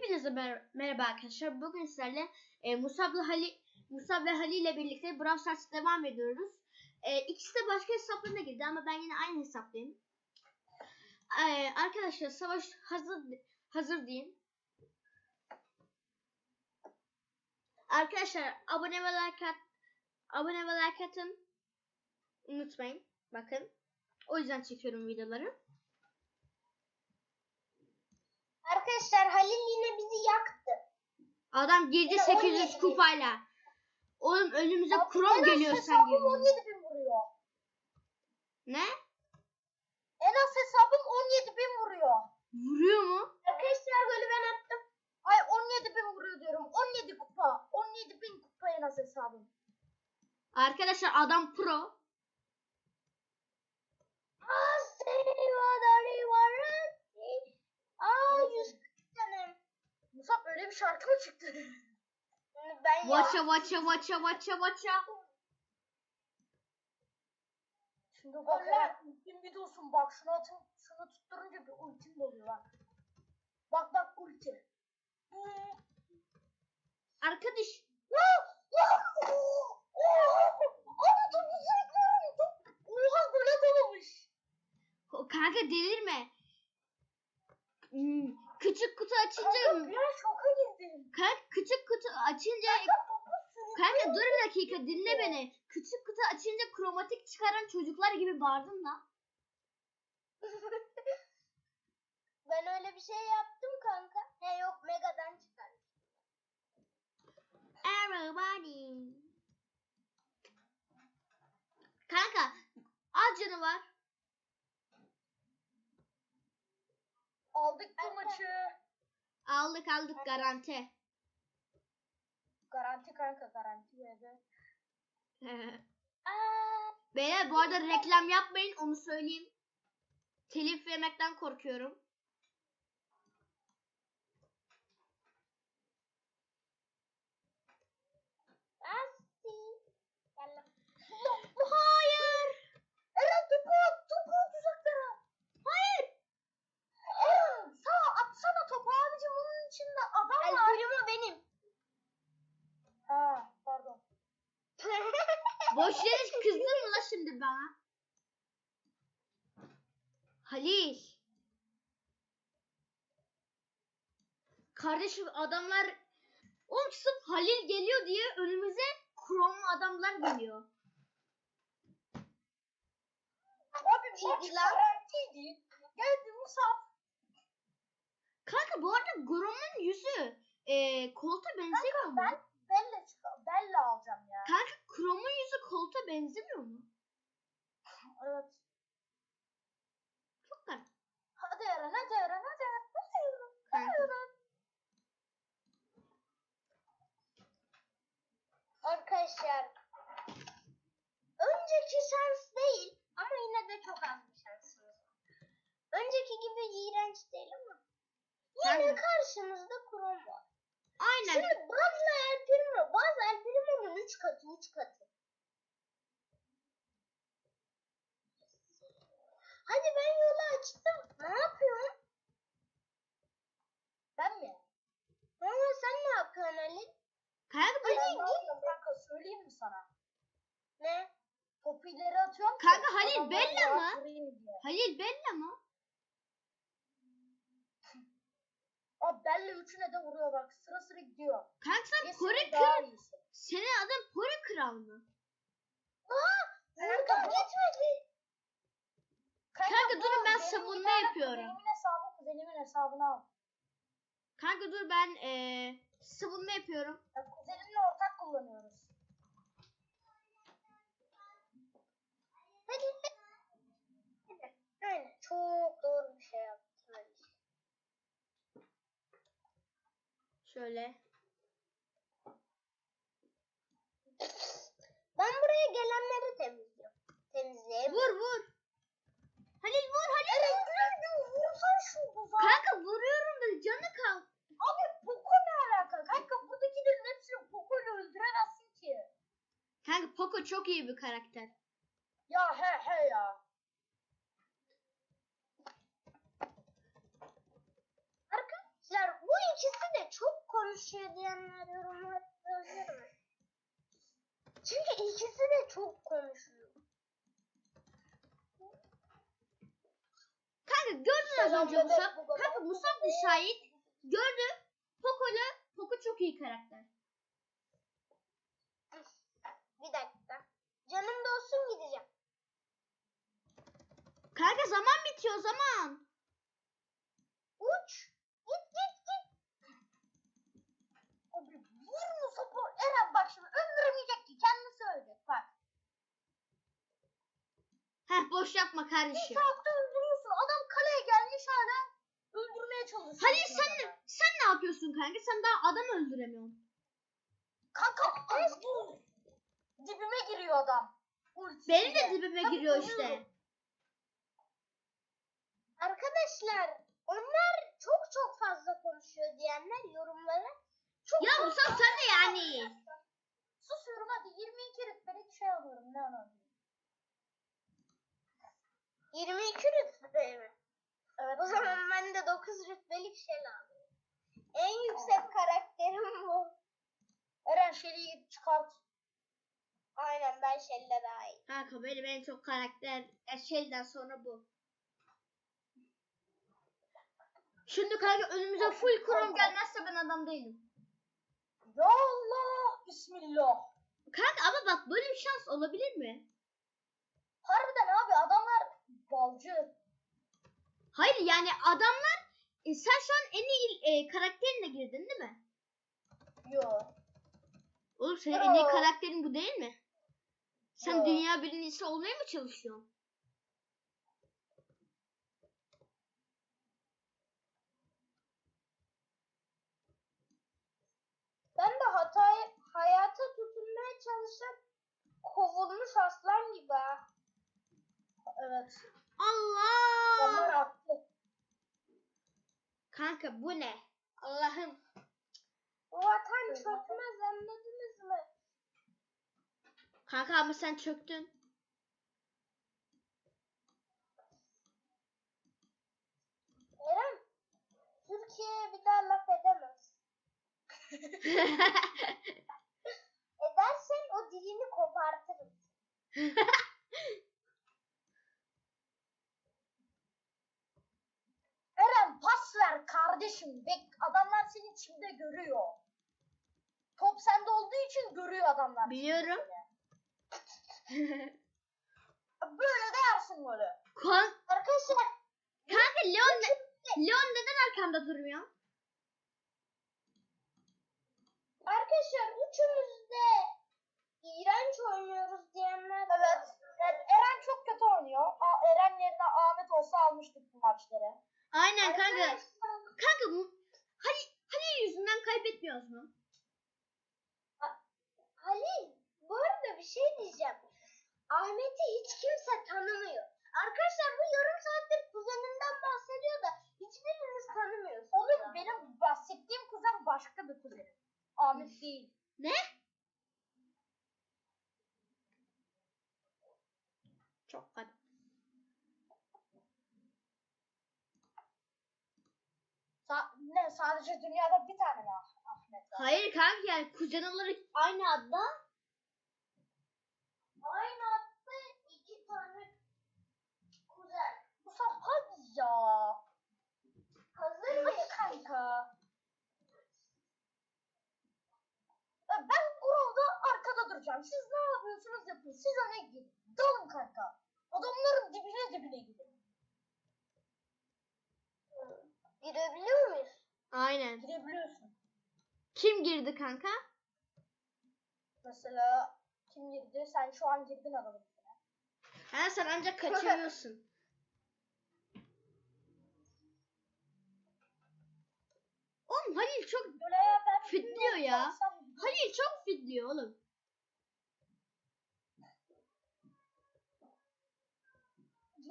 Hepinize mer- merhaba arkadaşlar. Bugün sizlerle e, Musab'la Halil, Musab ve Halil ile birlikte Brawl Stars devam ediyoruz. E, ikisi de başka hesaplarına girdi ama ben yine aynı hesaptayım. E, arkadaşlar savaş hazır hazır deyin. Arkadaşlar abone ve like at, abone ve like atın. Unutmayın. Bakın. O yüzden çekiyorum videoları. Arkadaşlar Halil yine bizi yaktı. Adam girdi Ya, 800 17 bin. kupayla. Oğlum önümüze Abi, krom geliyor sen girdin. 17 bin vuruyor. Ne? En az hesabım 17 bin vuruyor. Vuruyor mu? Arkadaşlar golü ben attım. Ay 17 bin vuruyor diyorum. 17 kupa. 17 bin kupa en az hesabım. Arkadaşlar adam pro. Aa seni vadari varati. Aa 100 canım. Musab öyle bir şarkı mı çıktı? ben Vaça vaça vaça vaça vaça. Şimdi bak hemen ultim bir dursun bak şunu atın şunu tutturunca bir ultim doluyor bak. Bak bak ulti. Arkadaş sürekli top. Oha gole dolamış. o- kanka delirme. Hmm, Küçük kutu bir an şoka girdim. kanka küçük kutu açınca Kanka kanka dur bir dakika dinle beni. Küçük kutu açınca kromatik çıkaran çocuklar gibi bağırdın da. Ben öyle bir şey yaptım kanka. He yok Mega'dan çıkar. Everybody. Kanka az canı var. Aldık bu maçı. Aldık aldık garanti. Garanti kanka garanti. Aa, Beyler bu arada reklam yapmayın onu söyleyeyim. Telif yemekten korkuyorum. Asti. Gel. Hayır. Eren topu at, topu at uzaklara. Hayır. Eren sağ atsana topu abicim onun içinde adam El var. Primo benim. Ha pardon. Boş yere kızdın mı la şimdi bana? Halil. Kardeşim adamlar Oğlum sırf Halil geliyor diye önümüze Chrome adamlar geliyor. Abi maç garantiydi. Geldi Musab. Kanka bu arada Chrome'un yüzü e, Colt'a benzemiyor mu? Ben Bella, Bella alacağım ya. Kanka Chrome'un yüzü Colt'a benzemiyor mu? Evet. Çok garip. Hadi Eren hadi Eren hadi Eren. Hadi Eren. Hadi Kanka. Eren. Arkadaşlar önceki şans değil ama yine de çok az bir şansımız var. Önceki gibi iğrenç değil ama yine Kanka. karşımızda Krom var. Aynen. Şimdi bazı El Primo, bazı El Primo'nun 3 katı 3 katı. Hadi ben yolu açtım. Ne yapıyorsun? Ben mi? Ama sen ne yapıyorsun Ali? Kanka, Ben bu- ne yapıyorum kanka söyleyeyim mi sana? Ne? Topu ileri atıyorum. ki Kanka Halil adamlar Bella rahat mı? diye. Halil Bella mı? Abi Bella üçüne de vuruyor bak sıra sıra gidiyor. Kanka sen Pori daha kral. iyisi. Senin adın Pori kral mı? Aa! Buradan geçmedi. Kanka bu durun, ben benim savunma bir tane yapıyorum. Kuzenimin hesabı kuzenimin hesabını al. Kanka dur ben eee savunma yapıyorum. Ya, kuzenimle ortak kullanıyoruz. Hadi. Hadi. Aynen. Çok doğru bir şey yaptın. Ali. Şöyle. Ben buraya gelenleri temizliyorum. Temizleyeyim. Vur vur. Halil vur Halil. Eren güzel vursan şu buzağı. Kanka vuruyorum da canı kal. Abi Poco ne alaka? Kanka buradakilerin hepsini Poco ile öldüremezsin ki. Kanka Poco çok iyi bir karakter. Ya he he ya. Arkadaşlar bu ikisi de konuşuyor diyenler yorumlara yazabilir? Çünkü ikisi de çok konuşuyor. Kanka gördün az önce Musab. Kanka Musab da şahit. Gördü. Poco'la Poco çok iyi karakter. Bir dakika. Canım da olsun gideceğim. Kanka zaman bitiyor zaman. Uç. Git git git. Abi vur mu sopu? Eren bak şimdi öldüremeyecek ki. Kendisi ölecek bak. Heh boş yapma Bir kardeşim. saatte öldürüyorsun. Adam kaleye gelmiş hala öldürmeye çalışıyor. Halil sen ne, sen ne yapıyorsun kanka? Sen daha adam öldüremiyorsun. Kanka vur. Dibime giriyor adam. Ultisiyle. Benim de dibime Tabii giriyor vuruyorum. işte. Arkadaşlar onlar çok çok fazla konuşuyor diyenler yorumlara. Çok Ya çok Musab sen de yani. Susuyorum hadi 22 rütbelik şey alıyorum ne alıyorum? 22 rütbe mi? Evet. O zaman ben de 9 rütbelik şey alıyorum. En yüksek karakterim bu. Eren Şeli'yi çıkart. Aynen ben Şeli'le daha iyi. Kanka benim en çok karakter e, şeyden sonra bu. Şimdi kanka önümüze full krom gelmezse ben adam değilim. Ya Allah Bismillah. Kanka ama bak böyle bir şans olabilir mi? Harbiden abi adamlar balcı. Hayır yani adamlar e, sen şu an en iyi e, karakterinle girdin değil mi? Yo. Oğlum senin en iyi karakterin bu değil mi? Sen Yo. dünya birincisi olmaya mı çalışıyorsun? Ben de hatayı hayata tutunmaya çalışan kovulmuş aslan gibi. Evet. Allah! Onlar haklı. Kanka bu ne? Allah'ım. Vatan çökmez anladınız mı? Kanka ama sen çöktün. Eren, Türkiye'ye bir daha laf edemez. Edersen o dilini kopartırım. Eren pas ver kardeşim. Bek adamlar seni çimde görüyor. Top sende olduğu için görüyor adamlar. Biliyorum. Böyle de yersin golü. Kan Arkadaşlar kanka Leon, ne- Leon neden arkamda durmuyor? Arkadaşlar üçümüz de iğrenç oynuyoruz diyenler Evet. evet Eren çok kötü oynuyor. A- Eren yerine Ahmet olsa almıştık bu maçları. Aynen kanka. Arkadaşlar, Kanka bu Halil, Halil yüzünden kaybetmiyoruz mu? Halil bu arada bir şey diyeceğim. Ahmet'i hiç kimse tanımıyor. Arkadaşlar bu yarım saattir kuzeninden bahsediyor da hiçbiriniz tanımıyorsunuz. Oğlum benim bahsettiğim kuzen başka bir kuzenim. Ahmet değil. Ne? Çok kadar. Sa- ne sadece dünyada bir tane mi Ah- Ahmet var? Hayır kanka yani kuzen olarak aynı adda. Aynı hatta iki tane kuzen. Bu hadi ya. Hazır mıyız kanka? E, Ben Grow'da duracağım. Siz ne yapıyorsunuz yapın. Siz öne gidin. Dalın kanka. Adamların dibine dibine gidin. Girebiliyor muyuz? Aynen. Girebiliyorsun. Kim girdi kanka? Mesela kim girdi? Sen şu an girdin adamın. Ha sen ancak kaçırıyorsun. Oğlum Halil çok Böyle ben Fitliyor ya. Halil çok fitliyor oğlum.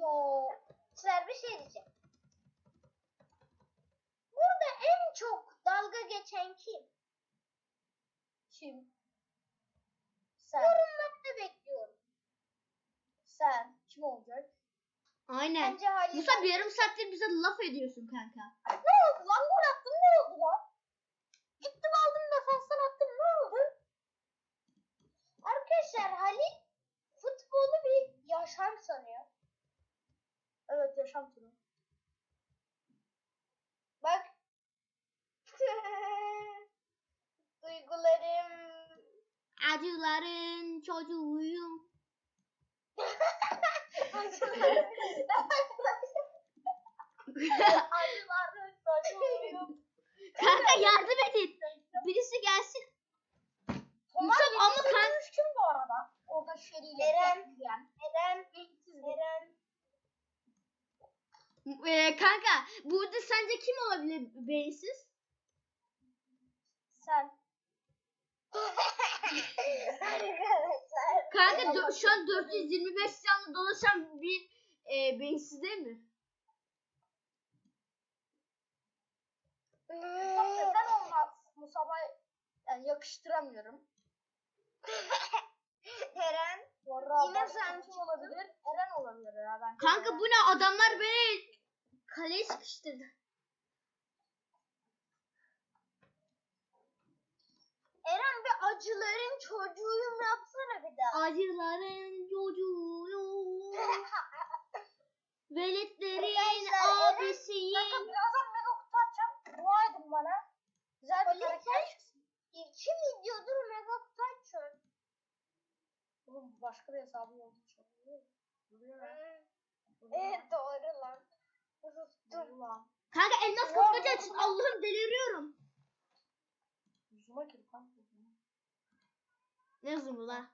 Yo. Sizler bir şey diyeceğim. Burada en çok dalga geçen kim? Kim? Sen. Yorumlarda bekliyorum. Sen. Kim olacak? Aynen. Bence Halil. Musa bir yarım saattir bize laf ediyorsun kanka. Ne oldu lan? Gol attın ne oldu lan? Gittim aldım yaşam turu. Bak. Duygularım. Acıların çocuğuyum. Acılarım çocuğum. Kanka yardım edin. Birisi gelsin. Musab ama kanka. kim bu arada? Orada şeriyle. Eren. Eren. Ee, kanka burada sence kim olabilir beyinsiz? Sen. Kanka şu an 425 canlı dolaşan bir e, beyinsiz değil mi? Neden olmaz? Musab'a yani yakıştıramıyorum. Eren. Yine sen kim olabilir? Eren olabilir ya ben. Kanka bu ne adamlar beni kaleye sıkıştırdı. Eren bir acıların çocuğuyum yapsana bir daha. Acıların çocuğuyum. Veletlerin Arkadaşlar, Eren- abisiyim. Kanka birazdan mega kutu açacağım. Dua edin bana. Güzel bir Polis karakter çıksın. İki videodur mega kutu açıyorum. Oğlum başka bir hesabım için. Biliyor musun? Evet doğru lan. Unuttum. Ulan. Kanka elmas kapmaca açın. Allah'ım deliriyorum. Yüzüme gir kanka. Ne zoom'u la?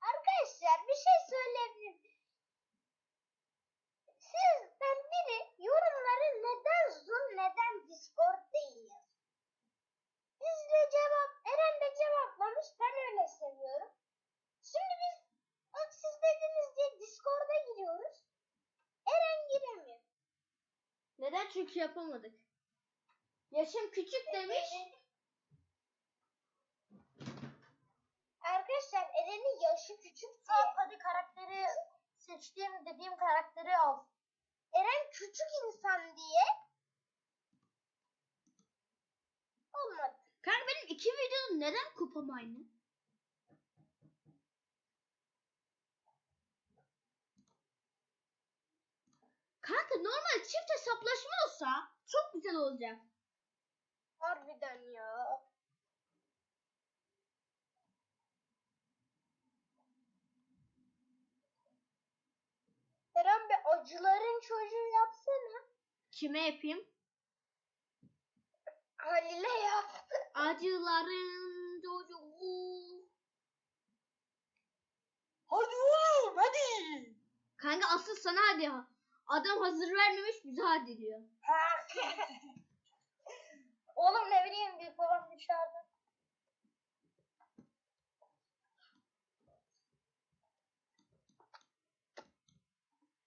Arkadaşlar bir şey söyleyebilir miyim? Sizden biri yorumları neden Discord değil yazın. Biz de cevap, Eren de cevaplamış ben öyle seviyorum. Şimdi biz bak siz dediniz diye Discord'a giriyoruz. Eren giremiyor. Neden? Çünkü yapamadık. Yaşım küçük demiş. Arkadaşlar Eren'in yaşı küçük diye. Tamam hadi karakteri seçtiğim dediğim karakteri al. Eren küçük insan diye. Olmadı. Kanka benim iki videonun neden kupam aynı? Kanka normal çift hesaplaşma olsa çok güzel olacak. Harbiden ya. Eren bir acıların çocuğu yapsana. Kime yapayım? Halil'e yap. Acıların çocuğu. Hadi oğlum hadi. Kanka asıl sana hadi ha. Adam hazır vermemiş bize hadi diyor. oğlum ne bileyim bir babam dışarıda.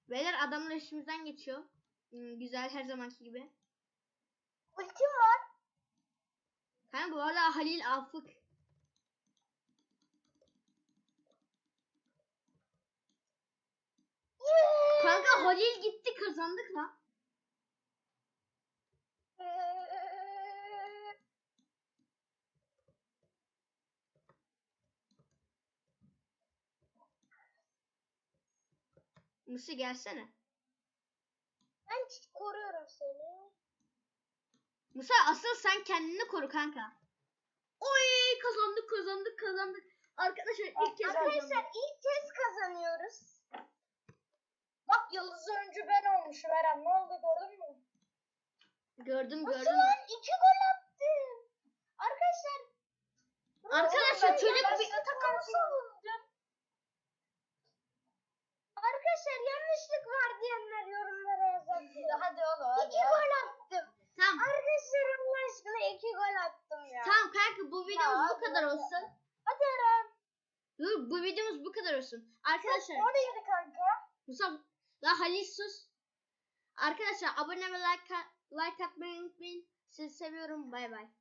Beyler adamlar işimizden geçiyor. Hmm, güzel her zamanki gibi. Ultim var. Kanka bu arada Halil Afık. Kanka Halil gitti kazandık lan. Musi gelsene. Ben koruyorum seni. Musa asıl sen kendini koru kanka. Oy kazandık kazandık kazandık. Arkadaşlar ilk kez Arkadaşlar kazandık. ilk kez kazanıyoruz. Bak yıldız öncü ben olmuşum Eren. Ne oldu gördün mü? Gördüm Nasıl gördüm. lan? İki gol attım. Arkadaşlar. Arkadaşlar çocuk bir... takım savundum. Arkadaşlar yanlışlık var diyenler yorumlara yazabilir. Hadi oğlum hadi. İki gol attım. Tamam. Arkadaşlar Allah aşkına iki gol attım ya. Tamam kanka bu videomuz bu kadar olsun. Hadi Eren. Dur bu videomuz bu kadar olsun. Arkadaşlar O neydi kanka? Musa la Halil sus. Arkadaşlar abone ve like, like atmayı unutmayın. Sizi seviyorum. Bay bay.